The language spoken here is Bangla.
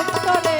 অন্তরে